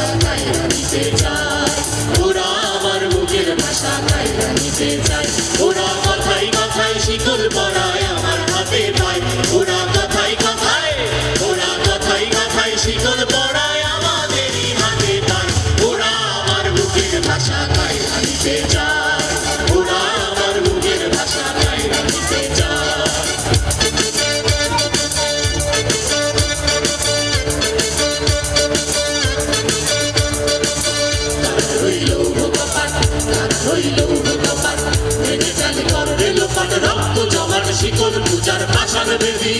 ভাষা গাইয়া নিতে চায় ওরা আমার মুখের ভাষা গাইয়া নিতে চায় ওরা মাথায় মাথায় শিকল পড়ায় শিকল পূজার পাশার বেদি।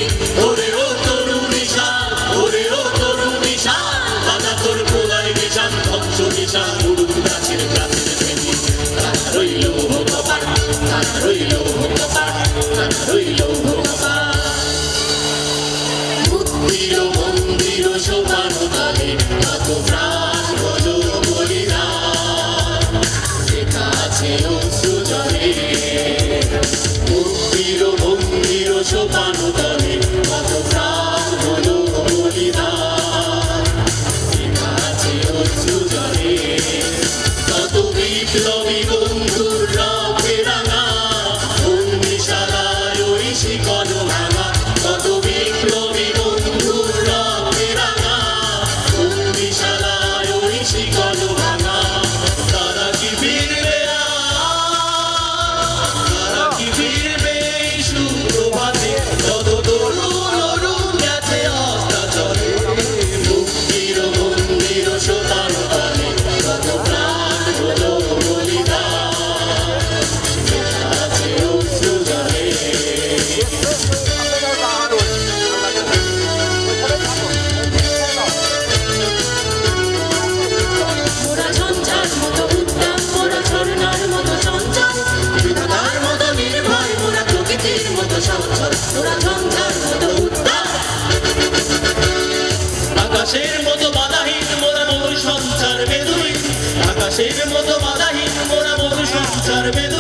ওরে ও তরু নিশান, ওরে ও তরু নিশান, বাধা তোর পোলায় নিশান, ধ্বংস নিশান, উড়ুন গাছের প্রাচীর বেদি। তারা রইল ভগবান তারা রইল Love you. বেদুই আকাশের মতো মাদাহীন মোরা মরু সংসার বেদুই